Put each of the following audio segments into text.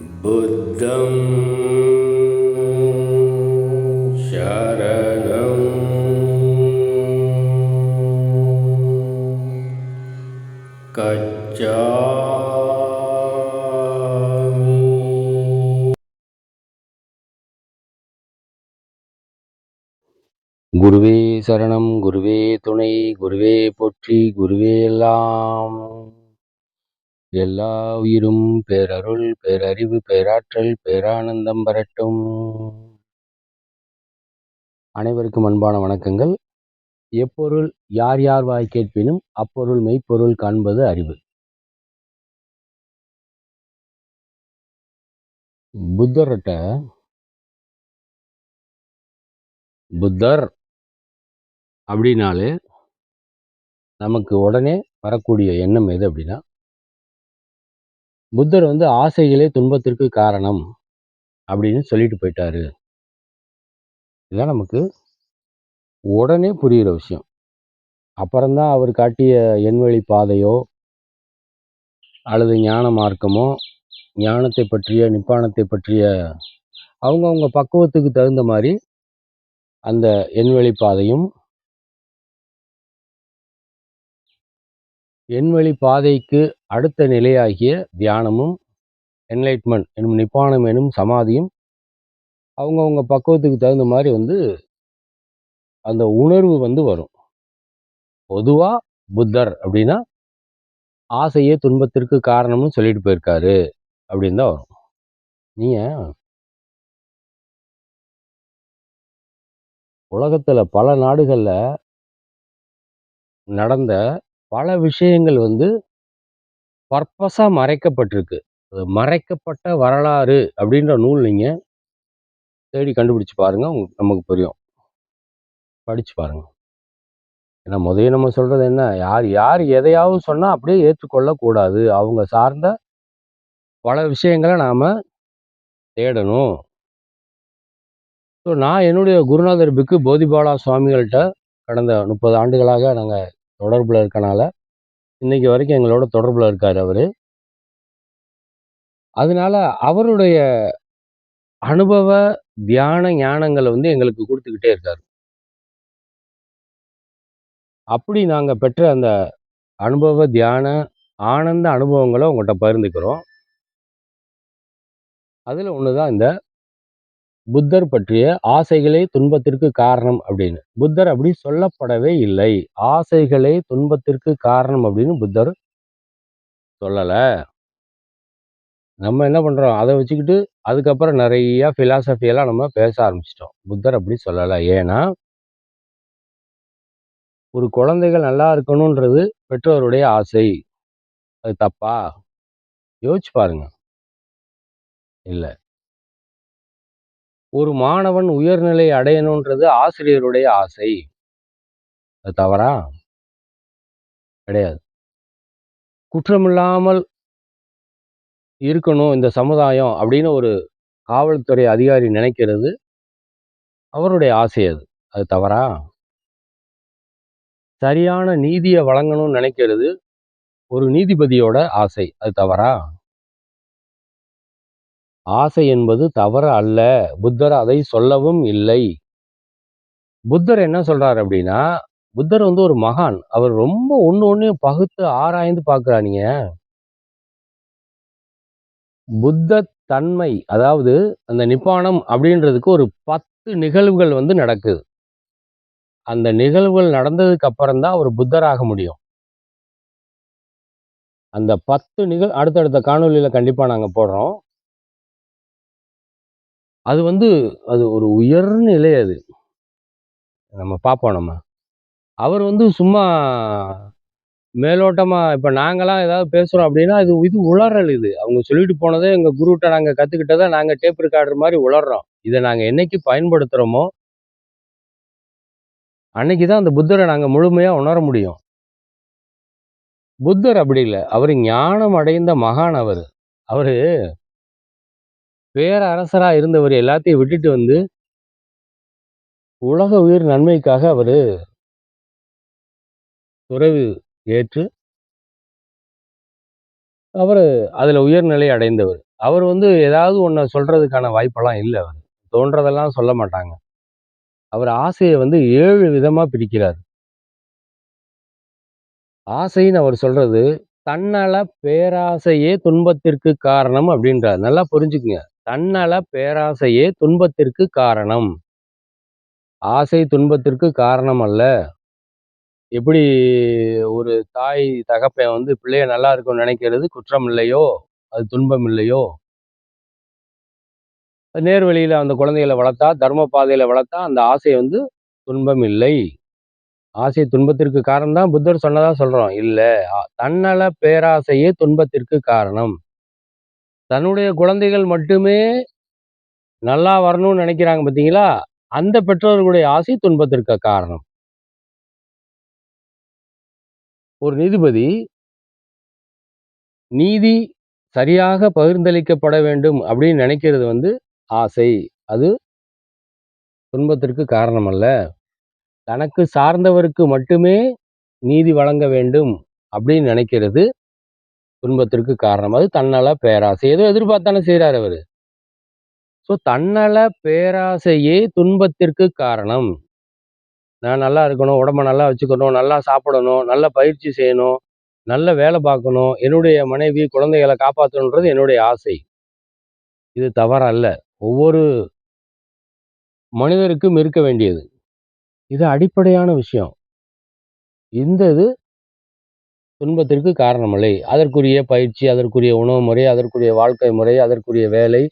बुद्धं शरणं। कच्च गुर्वे शरणं गुर्वे तुणै गुर्वे पुत्रि गुर्वेलाम् எல்லா உயிரும் பேரருள் பேரறிவு பேராற்றல் பேரானந்தம் பெறட்டும். அனைவருக்கும் அன்பான வணக்கங்கள். எப்பொருள் யார் யார் வாய் கேட்பினும் அப்பொருள் மெய்ப்பொருள் காண்பது அறிவு. புத்தர்கிட்ட புத்தர் அப்படின்னாலே நமக்கு உடனே வரக்கூடிய எண்ணம் எது அப்படின்னா புத்தர் வந்து ஆசைகளே துன்பத்திற்கு காரணம் அப்படின்னு சொல்லிட்டு போயிட்டாரு. இதுதான் நமக்கு உடனே புரிகிற விஷயம். அப்புறம்தான் அவர் காட்டிய எண்வழி பாதையோ அல்லது ஞான மார்க்கமோ ஞானத்தை பற்றிய நிப்பானத்தை பற்றிய அவங்கவுங்க பக்குவத்துக்கு தகுந்த மாதிரி அந்த எண்வழி பாதையும் எண்வழி பாதைக்கு அடுத்த நிலையாகிய தியானமும் என்லைட்மெண்ட் எனும் நிப்பானம் எனும் சமாதியும் அவங்கவுங்க பக்குவத்துக்கு தகுந்த மாதிரி வந்து அந்த உணர்வு வந்து வரும். பொதுவாக புத்தர் அப்படின்னா ஆசையே துன்பத்திற்கு காரணம்னு சொல்லிட்டு போயிருக்காரு அப்படின்னு தான் வரும். நீங்கள் உலகத்தில் பல நாடுகளில் நடந்த பல விஷயங்கள் வந்து பர்பஸாக மறைக்கப்பட்டிருக்கு. அது மறைக்கப்பட்ட வரலாறு அப்படின்ற நூல் நீங்கள் தேடி கண்டுபிடிச்சு பாருங்கள் உங்களுக்கு நமக்கு புரியும். படித்து பாருங்கள் ஏன்னா முதல்ல நம்ம சொல்கிறது என்ன? யார் யார் எதையாவது சொன்னால் அப்படியே ஏற்றுக்கொள்ளக்கூடாது. அவங்க சார்ந்த பல விஷயங்களை நாம் தேடணும். ஸோ நான் என்னுடைய குருநாதர் பிக்கு போதிபாலா சுவாமிகள்கிட்ட கடந்த முப்பது ஆண்டுகளாக நாங்கள் தொடர்பில் இருக்கனால இன்றைக்கி வரைக்கும் எங்களோட தொடர்பில் இருக்கார் அவர். அதனால அவருடைய அனுபவ தியான ஞானங்களை வந்து எங்களுக்கு கொடுத்துக்கிட்டே இருக்கார். அப்படி நாங்கள் பெற்ற அந்த அனுபவ தியான ஆனந்த அனுபவங்களை உங்கள்கிட்ட பகிர்ந்துக்கிறோம். அதில் ஒன்று தான் இந்த புத்தர் பற்றிய ஆசைகளே துன்பத்திற்கு காரணம் அப்படின்னு. புத்தர் அப்படி சொல்லப்படவே இல்லை. ஆசைகளே துன்பத்திற்கு காரணம் அப்படின்னு புத்தர் சொல்லலை. நம்ம என்ன பண்ணுறோம் அதை வச்சுக்கிட்டு அதுக்கப்புறம் நிறையா ஃபிலாசபியெல்லாம் நம்ம பேச ஆரம்பிச்சிட்டோம். புத்தர் அப்படி சொல்லலை. ஏன்னா ஒரு குழந்தைகள் நல்லா இருக்கணுன்றது பெற்றோருடைய ஆசை. அது தப்பா? யோசிச்சு பாருங்க. இல்லை. ஒரு மாணவன் உயர்நிலை அடையணுன்றது ஆசிரியருடைய ஆசை. அது தவறா? கிடையாது. குற்றமில்லாமல் இருக்கணும் இந்த சமுதாயம் அப்படின்னு ஒரு காவல்துறை அதிகாரி நினைக்கிறது. அவருடைய ஆசை அது. அது தவறா? சரியான நீதியை வழங்கணும்னு நினைக்கிறது ஒரு நீதிபதியோட ஆசை. அது தவறா? ஆசை என்பது தவறு அல்ல. புத்தர் அதை சொல்லவும் இல்லை. புத்தர் என்ன சொல்றாரு அப்படின்னா புத்தர் வந்து ஒரு மகான். அவர் ரொம்ப ஒண்ணு ஒன்றையும் பகுத்து ஆராய்ந்து பார்க்கறானீங்க. புத்த தன்மை அதாவது அந்த நிப்பாணம் அப்படின்றதுக்கு ஒரு பத்து நிகழ்வுகள் வந்து நடக்குது. அந்த நிகழ்வுகள் நடந்ததுக்கு அப்புறம் தான் அவர் புத்தராக முடியும். அந்த பத்து நிகழ் அடுத்தடுத்த காணொளியில கண்டிப்பாக நாங்கள் போடுறோம். அது வந்து அது ஒரு உயர்நிலை அது. நம்ம பார்ப்போம் நம்ம. அவர் வந்து சும்மா மேலோட்டமா இப்போ நாங்களாம் ஏதாவது பேசுறோம் அப்படின்னா இது இது உளறல் இது. அவங்க சொல்லிட்டு போனதே எங்க குருகிட்ட நாங்க கற்றுக்கிட்டதை நாங்க டேப் ரெக்கார்டர் மாதிரி உளறோம் இதை நாங்க என்னைக்கு பயன்படுத்துறோமோ அன்னைக்கு தான் அந்த புத்தரை நாங்க முழுமையா உணர முடியும். புத்தர் அப்படி இல்லை. அவர் ஞானம் அடைந்த மகான் அவர். அவர் பேரரசரா இருந்தவர் எல்லாத்தையும் விட்டுட்டு வந்து உலக உயிர் நன்மைக்காக அவர் துறவு ஏற்று அவர் அதுல உயர்நிலை அடைந்தவர் அவர் வந்து ஏதாவது ஒன்று சொல்றதுக்கான வாய்ப்பெல்லாம் இல்ல அவர் தோன்றதெல்லாம் சொல்ல மாட்டாங்க. அவர் ஆசையை வந்து ஏழு விதமா பிரிக்கிறார். ஆசைன்னு அவர் சொல்றது, தன்னால் பேராசையே துன்பத்திற்கு காரணம் அப்படின்றார். நல்லா புரிஞ்சுக்குங்க. தன்னல பேராசையே துன்பத்திற்கு காரணம். ஆசை துன்பத்திற்கு காரணம் அல்ல. எப்படி ஒரு தாய், தகப்பன் வந்து பிள்ளைய நல்லா இருக்கும்னு நினைக்கிறது குற்றம் இல்லையோ, அது துன்பம் இல்லையோ? நேர்வழியில் அந்த குழந்தைகளை வளர்த்தா, தர்ம பாதையில வளர்த்தா, அந்த ஆசை வந்து துன்பம் இல்லை. ஆசை துன்பத்திற்கு காரணம் தான் புத்தர் சொன்னதா சொல்கிறோம் இல்லை தன்னல பேராசையே துன்பத்திற்கு காரணம். தன்னுடைய குழந்தைகள் மட்டுமே நல்லா வரணும்னு நினைக்கிறாங்க பார்த்தீங்களா? அந்த பெற்றோர்களுடைய ஆசை துன்பத்திற்கு காரணம். ஒரு நீதிபதி நீதி சரியாக பகிர்ந்தளிக்கப்பட வேண்டும் அப்படின்னு நினைக்கிறது வந்து ஆசை. அது துன்பத்திற்கு காரணம் அல்ல. தனக்கு சார்ந்தவருக்கு மட்டுமே நீதி வழங்க வேண்டும் அப்படின்னு நினைக்கிறது துன்பத்திற்கு காரணம். அது தன்னல பேராசை. ஏதோ எதிர்பார்த்தானே செய்கிறார் அவர் ஸோ தன்னல பேராசையே துன்பத்திற்கு காரணம். நான் நல்லா இருக்கணும், உடம்ப நல்லா வச்சுக்கணும், நல்லா சாப்பிடணும், நல்ல பயிற்சி செய்யணும், நல்ல வேலை பார்க்கணும், என்னுடைய மனைவி, குழந்தைகளை காப்பாற்றணுன்றது என்னுடைய ஆசை. இது தவறல்ல. ஒவ்வொரு மனிதருக்கும் இருக்க வேண்டியது. இது அடிப்படையான விஷயம். இந்த இது துன்பத்திற்கு காரணமில்லை. அதற்குரிய பயிற்சி, அதற்குரிய உணவு முறை, அதற்குரிய வாழ்க்கை முறை, அதற்குரிய வேலை,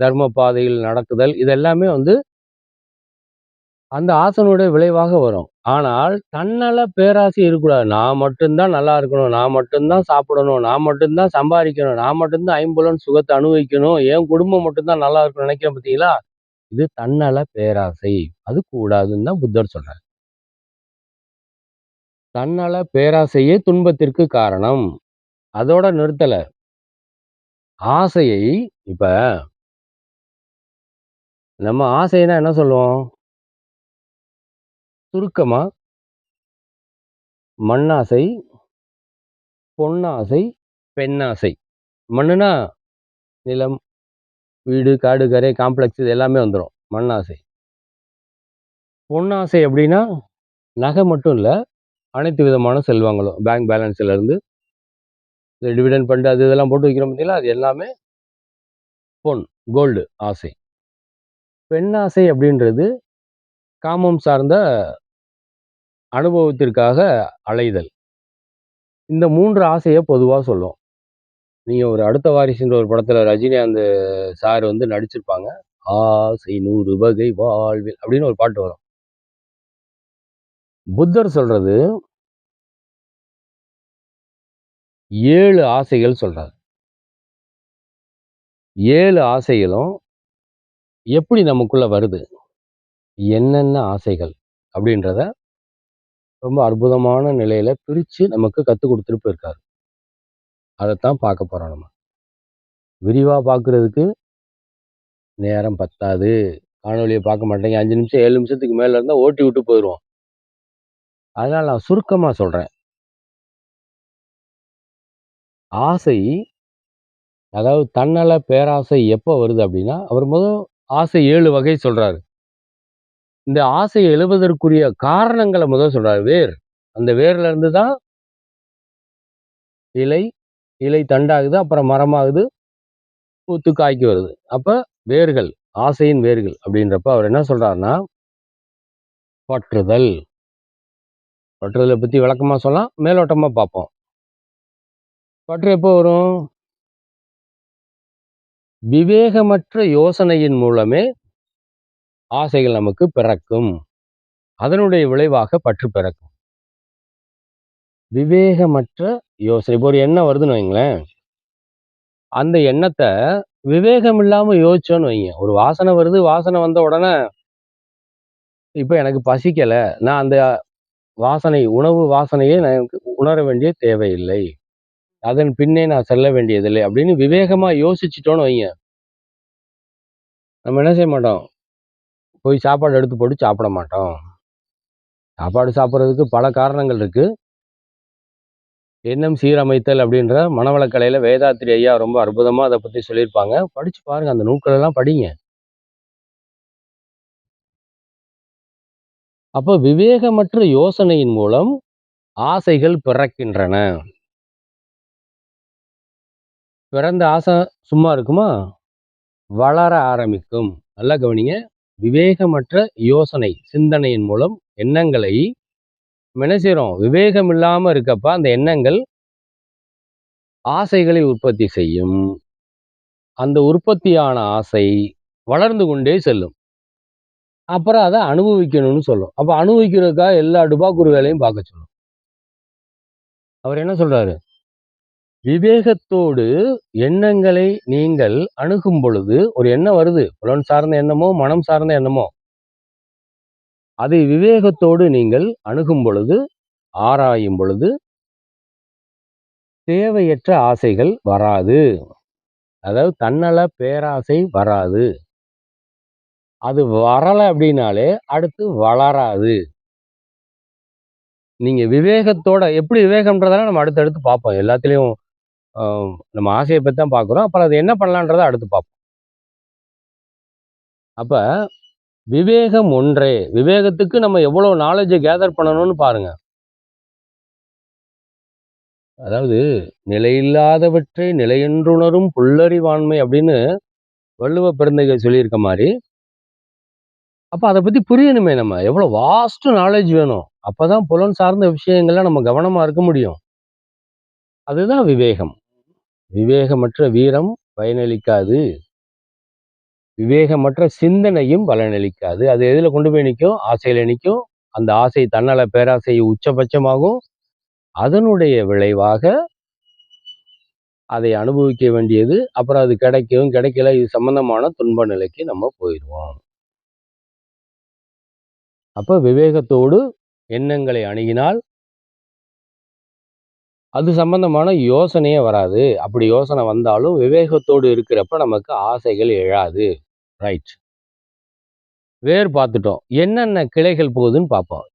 தர்ம பாதையில் நடக்குதல் இது எல்லாமே வந்து அந்த ஆசனுடைய விளைவாக வரும். ஆனால் தன்னல பேராசை இருக்கக்கூடாது. நான் மட்டும்தான் நல்லா இருக்கணும், நான் மட்டும்தான் சாப்பிடணும், நான் மட்டும்தான் சம்பாதிக்கணும் நான் மட்டும்தான் ஐம்பலன் ஐம்புலன் அனுபவிக்கணும், என் குடும்பம் மட்டும்தான் நல்லா இருக்கணும்னு நினைக்கிறேன் பார்த்தீங்களா? இது தன்னல பேராசை. அது கூடாதுன்னு தான் புத்தர் சொல்றாரு. தன்னல பேராசையே துன்பத்திற்கு காரணம். அதோட நிறுத்தல. ஆசையை இப்ப நம்ம ஆசைன்னா என்ன சொல்லுவோம்? சுருக்கமா மண்ணாசை, பொன்னாசை, பெண்ணாசை. மண்ணுனா நிலம், வீடு, காடு, கரை, காம்ப்ளெக்ஸ் இது எல்லாமே வந்துரும். மண்ணாசை. பொன்னாசை அப்படின்னா, நகை மட்டும் இல்ல. அனைத்து விதமான செல்வங்களும். பேங்க் பேலன்ஸ்லேருந்து இந்த டிவிடெண்ட் ஃபண்டு அது இதெல்லாம் போட்டு வைக்கிறோம் பார்த்தீங்களா? அது எல்லாமே பொன், கோல்டு ஆசை. பெண் ஆசை அப்படின்றது காமம் சார்ந்த அனுபவத்திற்காக அலைதல். இந்த மூன்று ஆசையை பொதுவாக சொல்லும். நீங்கள் ஒரு அடுத்த வாரிசுன்ற ஒரு படத்துல ரஜினிகாந்த் சார் வந்து நடிச்சிருப்பாங்க. ஆசை நூறு வகை வாழ்வில் அப்படின்னு ஒரு பாட்டு வரும். புத்தர் சொல்கிறது ஏழு ஆசைகள் சொல்கிறார் ஏழு ஆசைகளும் எப்படி நமக்குள்ளே வருது? என்னென்ன ஆசைகள்? அப்படின்றத ரொம்ப அற்புதமான நிலையில் பிரித்து நமக்கு கற்றுக் கொடுத்துட்டு போயிருக்காரு. அதைத்தான் பார்க்க போகிறோம் நம்ம. விரிவாக பார்க்குறதுக்கு நேரம் பத்தாது. காணொலியை பார்க்க மாட்டேங்க அஞ்சு நிமிஷம், ஏழு நிமிஷத்துக்கு மேலே இருந்தால் ஓட்டி விட்டு போயிடுவோம் அதனால் நான் சுருக்கமாக சொல்கிறேன் ஆசை அதாவது தன்னல பேராசை எப்போ வருது அப்படின்னா, அவர் முதல் ஆசை ஏழு வகை சொல்றாரு. இந்த ஆசை எழுவதற்குரிய காரணங்களை முதல் சொல்றாரு. வேர். அந்த வேர்ல இருந்து தான் இலை, இலை தண்டாகுது, அப்புறம் மரமாகுது, பூத்து காய்க்கு வருது. அப்போ வேர்கள், ஆசையின் வேர்கள் அப்படின்றப்ப அவர் என்ன சொல்றாருன்னா பற்றுதல். பற்றுதலை பற்றி விளக்கமாக சொல்லலாம். மேலோட்டமாக பார்ப்போம். பற்று எப்போ வரும்? விவேகமற்ற யோசனையின் மூலமே ஆசைகள் நமக்கு பிறக்கும். அதனுடைய விளைவாக பற்று பிறக்கும். விவேகமற்ற யோசனை. இப்போ ஒரு எண்ணம் வருதுன்னு வைங்களேன். அந்த எண்ணத்தை விவேகம் இல்லாமல் யோசிச்சோன்னு வைங்க. ஒரு வாசனை வருது, வாசனை வந்த உடனே இப்போ எனக்கு பசிக்கல. நான் அந்த வாசனை உணவு வாசனையை நான் எனக்கு உணர வேண்டிய தேவையில்லை. அதன் பின்னே நான் செல்ல வேண்டியதில்லை அப்படின்னு விவேகமா யோசிச்சிட்டோன்னு வைங்க. நம்ம என்ன செய்ய மாட்டோம்? போய் சாப்பாடு எடுத்து போட்டு சாப்பிட மாட்டோம். சாப்பாடு சாப்பிடுறதுக்கு பல காரணங்கள் இருக்கு. எண்ணம் சீரமைத்தல் அப்படின்ற மனவளக்கலையில வேதாத்திரி ஐயா ரொம்ப அற்புதமா அதை பத்தி சொல்லியிருப்பாங்க. படிச்சு பாருங்க. அந்த நூல்கள் எல்லாம் படிங்க. அப்போ விவேகமற்ற யோசனையின் மூலம் ஆசைகள் பிறக்கின்றன. பிறந்த ஆசை சும்மா இருக்குமா? வளர ஆரம்பிக்கும். நல்லா கவனிங்க. விவேகமற்ற யோசனை, சிந்தனையின் மூலம் எண்ணங்களை நம்ம என்ன விவேகம் இல்லாமல் இருக்கப்ப அந்த எண்ணங்கள் ஆசைகளை உற்பத்தி செய்யும். அந்த உற்பத்தியான ஆசை வளர்ந்து கொண்டே செல்லும். அப்புறம் அதை அனுபவிக்கணும்னு சொல்லும். அப்போ அனுபவிக்கிறதுக்காக எல்லா டுபாக்கூர் வேலையும் பார்க்க சொல்லும். அவர் என்ன சொல்றாரு? விவேகத்தோடு எண்ணங்களை நீங்கள் அணுகும் பொழுது, ஒரு எண்ணம் வருது. புலன் சார்ந்த எண்ணமோ, மனம் சார்ந்த எண்ணமோ. அதை விவேகத்தோடு நீங்கள் அணுகும் பொழுது, ஆராயும் பொழுது தேவையற்ற ஆசைகள் வராது. அதாவது தன்னல பேராசை வராது. அது வரலை அப்படின்னாலே, அடுத்து வளராது. நீங்கள் விவேகத்தோட எப்படி விவேகம்ன்றதெல்லாம் நம்ம அடுத்தடுத்து பார்ப்போம். எல்லாத்துலேயும் நம்ம ஆசையை பற்றி தான் பார்க்குறோம். அப்புறம் அது என்ன பண்ணலான்றதை அடுத்து பார்ப்போம். அப்ப விவேகம் ஒன்றே. விவேகத்துக்கு நம்ம எவ்வளோ நாலேஜை கேதர் பண்ணணும்னு பாருங்க. அதாவது நிலையில்லாதவற்றை நிலையென்றுணரும் புல்லறிவாண்மை அப்படின்னு வள்ளுவ பெருந்தகை சொல்லியிருக்க மாதிரி அப்போ அதை பத்தி புரியணுமே நம்ம. எவ்வளோ வாஸ்ட் நாலேஜ் வேணும். அப்பதான் புலன் சார்ந்த விஷயங்கள்லாம் நம்ம கவனமா இருக்க முடியும். அதுதான் விவேகம். விவேகமற்ற வீரம் பயனளிக்காது. விவேகமற்ற சிந்தனையும் பலனளிக்காது. அது எதுல கொண்டு போய் நிற்கும் ஆசையில நிக்கும். அந்த ஆசை தன்னல பேராசை உச்சபட்சமாகும். அதனுடைய விளைவாக அதை அனுபவிக்க வேண்டியது, அப்புறம் அது கிடைக்கும், கிடைக்கல இது சம்பந்தமான துன்ப நிலைக்கு நம்ம போயிடுவோம் அப்போ விவேகத்தோடு எண்ணங்களை அணுகினால் அது சம்பந்தமான யோசனையே வராது. அப்படி யோசனை வந்தாலும் விவேகத்தோடு இருக்கிறப்ப நமக்கு ஆசைகள் எழாது. ரைட். வேர் பார்த்துட்டோம். என்னென்ன கிளைகள் போகுதுன்னு பார்ப்போம்.